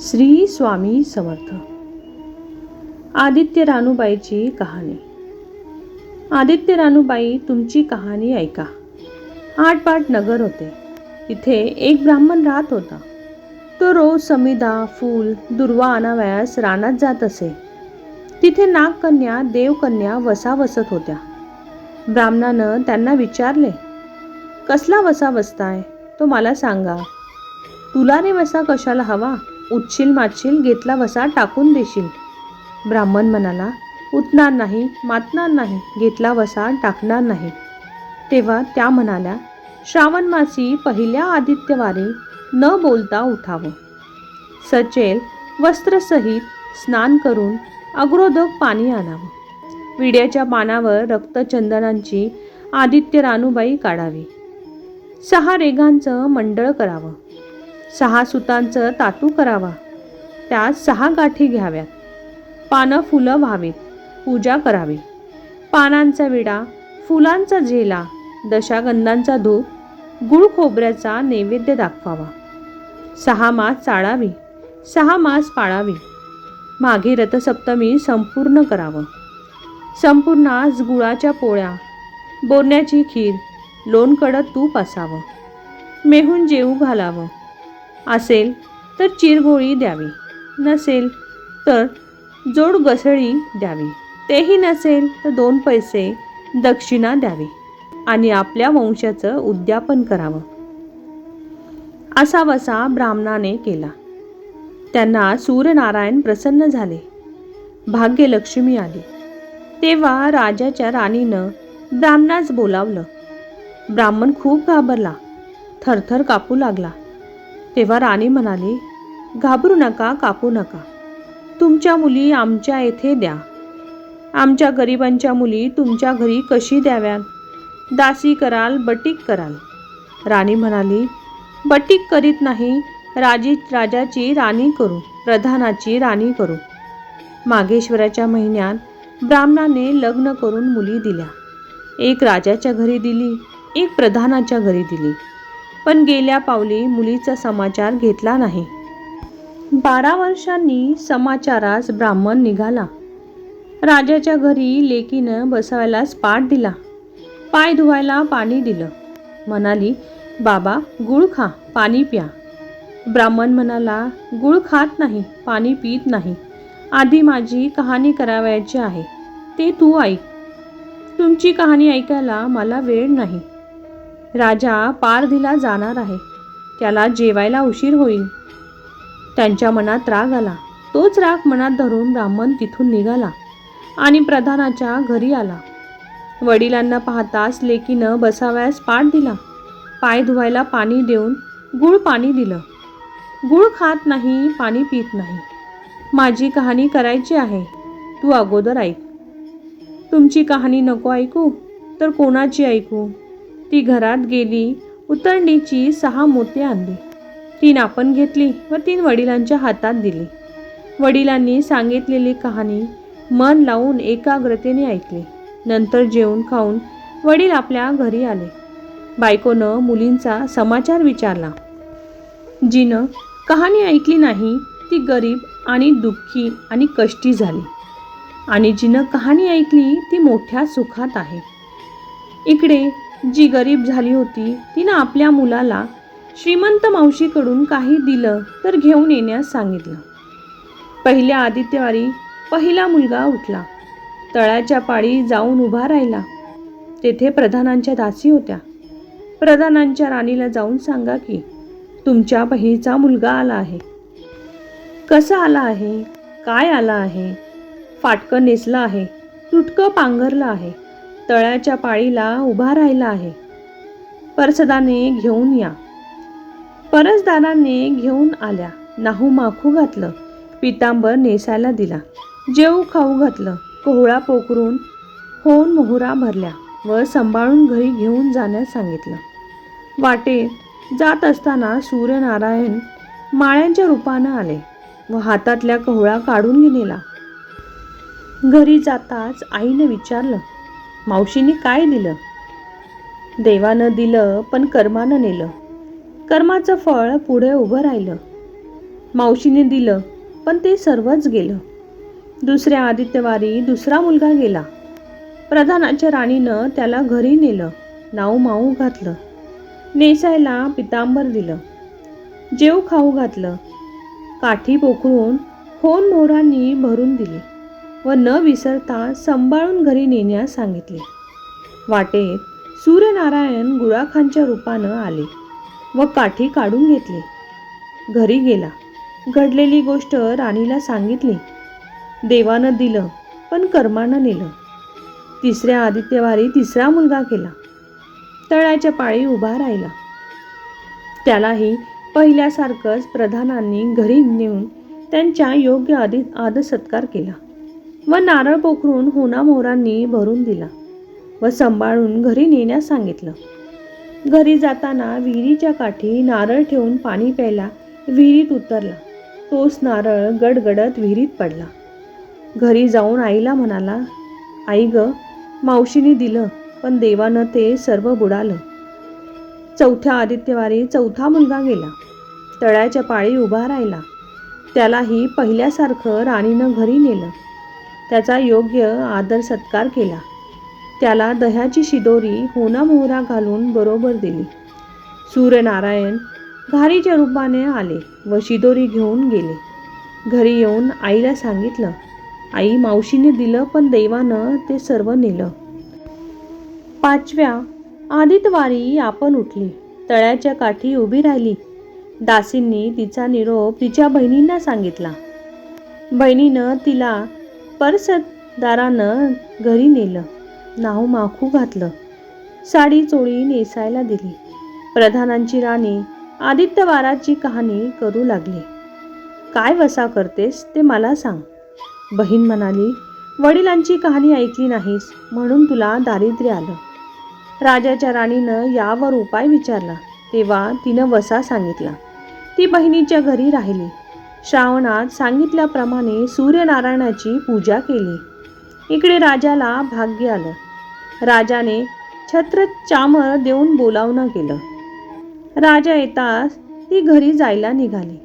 श्री स्वामी समर्थ. आदित्य रानूबाईची कहाणी. आदित्य रानूबाई तुमची कहाणी ऐका. आठपाट नगर होते. तिथे एक ब्राह्मण राहत होता. तो रोज समिधा फूल दुर्वा आणावयास रानात जात असे. तिथे नागकन्या देवकन्या वसा वसत होत्या. ब्राह्मणानं त्यांना विचारले कसला वसा बसताय? तो मला सांगा. तुला रे वसा कशाला हवा? उठशील मातशील घेतला वसा टाकून देशील. ब्राह्मण म्हणाला उठणार नाही मातणार नाही घेतला वसा टाकणार नाही. तेव्हा त्या म्हणाल्या श्रावण मासी पहिल्या आदित्यवारी न बोलता उठावं. सचेल वस्त्रसहित स्नान करून अग्रोदक पाणी आणावं. विड्याच्या पानावर रक्तचंदनांची आदित्य रानूबाई काढावी. सहा रेघांचं मंडळ करावं. सहा सुतांचं तातू करावा. त्यात सहा गाठी घ्याव्यात. पानं फुलं व्हावीत पूजा करावी. पानांचा विडा फुलांचा झेला दशागंधांचा धूप गुळ खोबऱ्याचा नैवेद्य दाखवावा. सहा मास चाळावी सहा मास पाळावी. मागे रथसप्तमी संपूर्ण करावं. संपूर्णास गुळाच्या पोळ्या बोरण्याची खीर लोणकडं तूप असावं. मेहून जेऊ घालावं. असेल तर चिरगोळी द्यावी. नसेल तर जोड घसळी द्यावी. तेही नसेल तर दोन पैसे दक्षिणा द्यावी आणि आपल्या वंशाचं उद्यापन करावं. असा वसा ब्राह्मणाने केला. त्यांना सूर्यनारायण प्रसन्न झाले. भाग्यलक्ष्मी आली. तेव्हा राजाच्या राणीनं ब्राह्मणास बोलावलं. ब्राह्मण खूप घाबरला. थरथर कापू लागला. तेव्हा राणी म्हणाली घाबरू नका कापू नका. तुमच्या मुली आमच्या येथे द्या. आमच्या गरिबांच्या मुली तुमच्या घरी कशी द्याव्यात? दासी कराल बटीक कराल. राणी म्हणाली बटीक करीत नाही राजी राजाची राणी करू प्रधानाची राणी करू. मागेश्वराच्या महिन्यात ब्राह्मणाने लग्न करून मुली दिल्या. एक राजाच्या घरी दिली एक प्रधानाच्या घरी दिली. पण गेल्या पावली मुलीचा समाचार घेतला नाही. बारा वर्षांनी समाचारास ब्राह्मण निघाला. राजाच्या घरी लेकीनं बसवायलाच पाठ दिला. पाय धुवायला पाणी दिलं. म्हणाली बाबा गुळ खा पाणी प्या. ब्राह्मण म्हणाला गुळ खात नाही पाणी पित नाही. आधी माझी कहाणी करावयाची आहे. ते तू ऐक. तुमची कहाणी ऐकायला मला वेळ नाही. राजा पारधीला जाणार आहे. त्याला जेवायला उशीर होईल. त्यांच्या मनात राग आला. तोच राग मनात धरून ब्राह्मण तिथून निघाला आणि प्रधानाच्या घरी आला. वडिलांना पाहताच लेकीनं बसावयास पाठ दिला. पाय धुवायला पाणी देऊन गुळ पाणी दिलं. गुळ खात नाही पाणी पित नाही. माझी कहाणी करायची आहे. तू अगोदर ऐक. तुमची कहाणी नको ऐकू तर कोणाची ऐकू? ती घरात गेली उतरणीची सहा मोती आणली. तीन आपण घेतली व तीन वडिलांच्या हातात दिली. वडिलांनी सांगितलेली कहाणी मन लावून एकाग्रतेने ऐकली. नंतर जेवून खाऊन वडील आपल्या घरी आले. बायकोनं मुलींचा समाचार विचारला. जिनं कहाणी ऐकली नाही ती गरीब आणि दुःखी आणि कष्टी झाली. आणि जिनं कहाणी ऐकली ती मोठ्या सुखात आहे. इकडे जी गरीब झाली होती तिनं आपल्या मुलाला श्रीमंत मावशीकडून काही दिलं तर घेऊन येण्यास सांगितलं. पहिल्या आदित्यवारी पहिला मुलगा उठला. तळाच्या पाळी जाऊन उभा राहिला. तेथे प्रधानांच्या दासी होत्या. प्रधानांच्या राणीला जाऊन सांगा की तुमच्या बहिणीचा मुलगा आला आहे. कसा आला आहे? काय आला आहे? फाटकं नेसलं आहे. तुटकं पांघरलं आहे. तळ्याच्या पाळीला उभा राहिला आहे. परसदाने घेऊन या. परसदाराने घेऊन आल्या. नाहू माखू घातलं. पितांबर नेसायला दिला. जेऊ खाऊ घातलं. कोहळा पोखरून होऊन मोहरा भरल्या व सांभाळून घरी घेऊन जाण्यास सांगितलं. वाटेत जात असताना सूर्यनारायण माळ्यांच्या रूपानं आले व हातातल्या कोहळा काढून नेला. घरी जाताच आईनं विचारलं मावशीने काय दिलं? देवानं दिलं पण कर्मानं नेलं. कर्माचं फळ पुढे उभं राहिलं. मावशीने दिलं पण ते सर्वच गेलं. दुसऱ्या आदित्यवारी दुसरा मुलगा गेला. प्रधानाच्या राणीनं त्याला घरी नेलं नाऊ माऊ घातलं. नेसायला पितांबर दिलं. जेव खाऊ घातलं. काठी पोखरून होन मोरांनी भरून दिली. व न विसरता सांभाळून घरी नेण्यास सांगितले. वाटेत सूर्यनारायण गुळाखांच्या रूपानं आले व काठी काढून घेतली. घरी गेला. घडलेली गोष्ट राणीला सांगितली. देवानं दिलं पण कर्मानं नेलं. तिसऱ्या आदित्यवारी तिसरा मुलगा केला. तळ्याच्या पाळी उभा राहिला. त्यालाही पहिल्यासारखंच प्रधानांनी घरी नेऊन त्यांच्या योग्य आदि आदसत्कार केला. व नारळ पोखरून हुनामोरांनी भरून दिला व सांभाळून घरी नेण्यास सांगितलं. घरी जाताना विहिरीच्या काठी नारळ ठेवून पाणी प्यायला विहिरीत उतरला. तोच नारळ गडगडत विहिरीत पडला. घरी जाऊन आईला म्हणाला आई ग मावशीने दिलं पण देवानं ते सर्व बुडालं. चौथ्या आदित्यवारी चौथा मुलगा गेला. तळ्याच्या पाळी उभा राहिला. त्यालाही पहिल्यासारखं राणीनं घरी नेलं. त्याचा योग्य आदर सत्कार केला. त्याला दह्याची शिदोरी होना मोहरा घालून बरोबर दिली. सूर्यनारायण घारीच्या रूपाने आले व शिदोरी घेऊन गेले. घरी येऊन आईला सांगितलं आई मावशीने दिलं पण देवानं ते सर्व नेलं. पाचव्या आदितवारी आपण उठली. तळ्याच्या काठी उभी राहिली. दासींनी तिचा निरोप तिच्या बहिणींना सांगितला. बहिणीनं तिला परसदारानं घरी नेलं. नाव माखू घातलं. साडी चोळी नेसायला दिली. प्रधानांची राणी आदित्यवाराची कहाणी करू लागली. काय वसा करतेस ते मला सांग. बहीण म्हणाली वडिलांची कहाणी ऐकली नाहीस म्हणून तुला दारिद्र्य आलं. राजाच्या राणीनं यावर उपाय विचारला. तेव्हा तिनं वसा सांगितला. ती बहिणीच्या घरी राहिली. श्रावणात सांगितल्याप्रमाणे सूर्यनारायणाची पूजा केली. इकडे राजाला भाग्य आलं. राजाने छत्र चामर देऊन बोलावणं केलं. राजा येताच ती घरी जायला निघाली.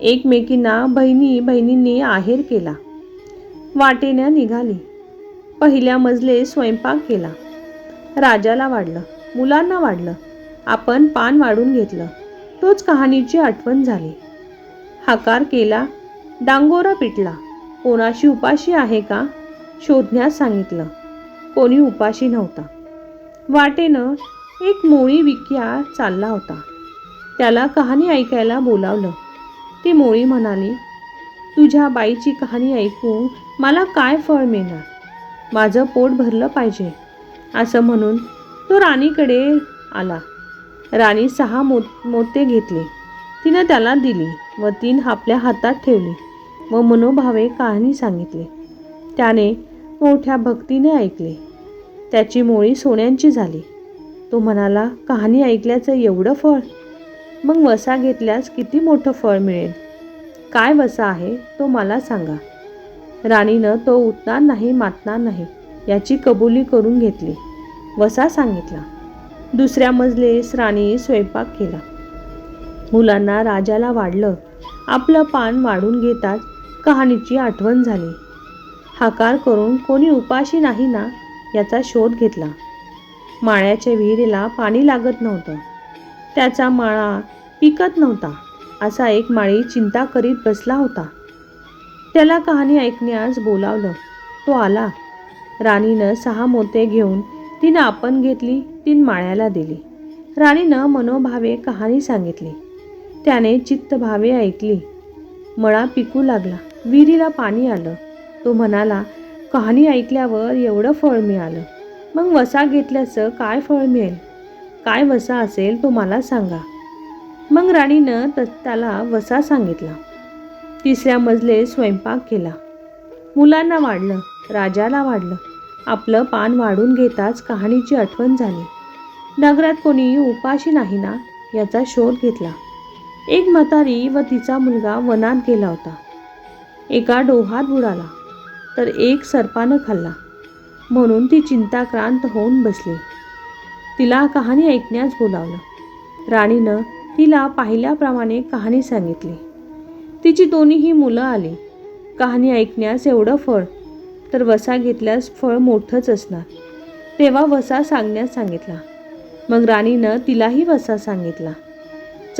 एकमेकींना बहिणी बहिणींनी आहेर केला. वाटेनं निघाली. पहिल्या मजले स्वयंपाक केला. राजाला वाढलं. मुलांना वाढलं. आपण पान वाढून घेतलं. तोच कहाणीची आठवण झाली. हाकार केला डांगोरा पिटला. कोणाशी उपाशी आहे का? शोधण्यास सांगितलं. कोणी उपाशी नव्हता. वाटेनं एक मोळी विक्या चालला होता. त्याला कहाणी ऐकायला बोलावलं. ती मोळी म्हणाली तुझ्या बाईची कहाणी ऐकून मला काय फळ मिळणार? माझं पोट भरलं पाहिजे. असं म्हणून तो राणीकडे आला. राणी सहा मो मोते घेतले. तिनं त्याला दिली व तीन आपल्या हातात ठेवली व मनोभावे कहाणी सांगितली. त्याने मोठ्या भक्तीने ऐकले. त्याची मोळी सोन्यांची झाली. तो म्हणाला कहाणी ऐकल्याचं एवढं फळ? मग वसा घेतल्यास किती मोठं फळ मिळेल? काय वसा आहे तो मला सांगा. राणीनं तो उठणार नाही मातणार नाही याची कबुली करून घेतली. वसा सांगितला. दुसऱ्या मजलेस राणी स्वयंपाक केला. मुलांना राजाला वाढलं. आपलं पान वाढून घेताच कहाणीची आठवण झाली. हाकार करून कोणी उपाशी नाही ना याचा शोध घेतला. माळ्याच्या विहिरीला पाणी लागत नव्हतं. त्याचा माळा पिकत नव्हता असा एक माळी चिंता करीत बसला होता. त्याला कहाणी ऐकण्यास बोलावलं. तो आला. राणीनं सहा मोते घेऊन तिनं आपण घेतली तीन माळ्याला दिली. राणीनं मनोभावे कहाणी सांगितली. त्याने चित्तभावे ऐकली. मळा पिकू लागला. विहिरीला पाणी आलं. तो म्हणाला कहाणी ऐकल्यावर एवढं फळ मिळालं. मग वसा घेतल्याचं काय फळ मिळेल? काय वसा असेल तो मला सांगा. मग राणीनं त त्याला वसा सांगितला. तिसऱ्या मजले स्वयंपाक केला. मुलांना वाढलं राजाला वाढलं. आपलं पान वाढून घेताच कहाणीची आठवण झाली. नगरात कोणी उपाशी नाही ना याचा शोध घेतला. एक म्हातारी व तिचा मुलगा वनात गेला होता. एका डोहात बुडाला तर एक सर्पानं खाल्ला. म्हणून ती चिंताक्रांत होऊन बसली. तिला कहाणी ऐकण्यास बोलावलं. राणीनं तिला पाहिल्याप्रमाणे कहाणी सांगितली. तिची दोन्हीही मुलं आली. कहाणी ऐकण्यास एवढं फळ तर वसा घेतल्यास फळ मोठंच असणार. तेव्हा वसा सांगण्यास सांगितला. मग राणीनं तिलाही वसा सांगितला.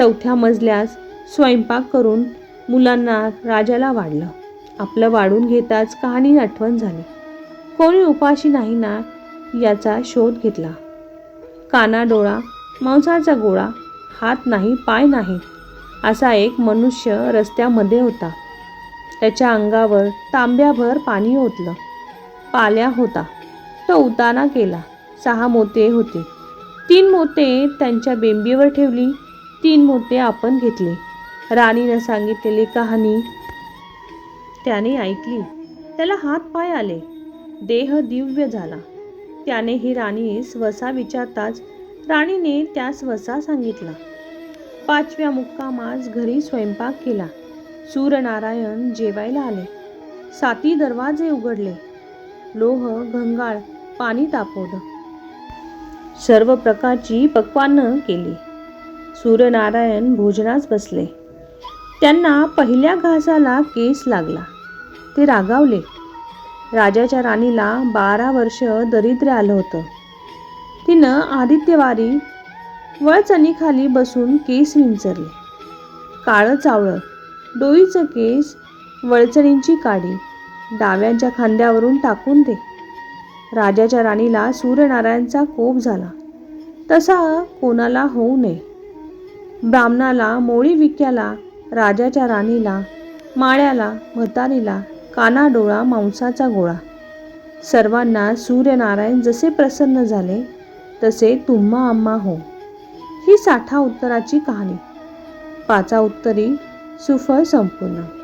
चौथ्या मजल्यास स्वयंपाक करून मुलांना राजाला वाढलं. आपलं वाढून घेताच कहाणी आठवण झाली. कोणी उपाशी नाही ना याचा शोध घेतला. काना डोळा मांसाचा गोळा हात नाही पाय नाही असा एक मनुष्य रस्त्यामध्ये होता. त्याच्या अंगावर तांब्याभर पाणी ओतलं. पाल्या होता. तो उताना केला. सहा मोते होते. तीन मोते त्यांच्या बेंबीवर ठेवली. तीन मोठे आपण घेतली. राणीनं सांगितलेली कहाणी त्याने ऐकली. त्याला हात पाय आले. देह दिव्य झाला. त्याने ही राणीस वसा विचारताच राणीने त्यास वसा सांगितला. पाचव्या मुक्कामास घरी स्वयंपाक केला. सूर्यनारायण जेवायला आले. साती दरवाजे उघडले. लोह घंगाळ पाणी तापवलं. सर्व प्रकारची पक्वानं केली. सूर्यनारायण भोजनास बसले. त्यांना पहिल्या घासाला केस लागला. ते रागावले. राजाच्या राणीला बारा वर्ष दरिद्र आलं होतं. तिनं आदित्यवारी वळचणीखाली बसून केस विंचरले. काळं चावळं डोईचं केस वळचणींची काडी डाव्यांच्या खांद्यावरून टाकून दे. राजाच्या राणीला सूर्यनारायणचा कोप झाला. तसा कोणाला होऊ नये. ब्राह्मणाला मोळी विक्याला राजाच्या राणीला माळ्याला म्हातारीला कानाडोळा मांसाचा गोळा. सर्वांना सूर्यनारायण जसे प्रसन्न झाले तसे तुम्हा आम्हा हो. ही साठा उत्तराची कहाणी. पाचा उत्तरी सुफळ संपूर्ण.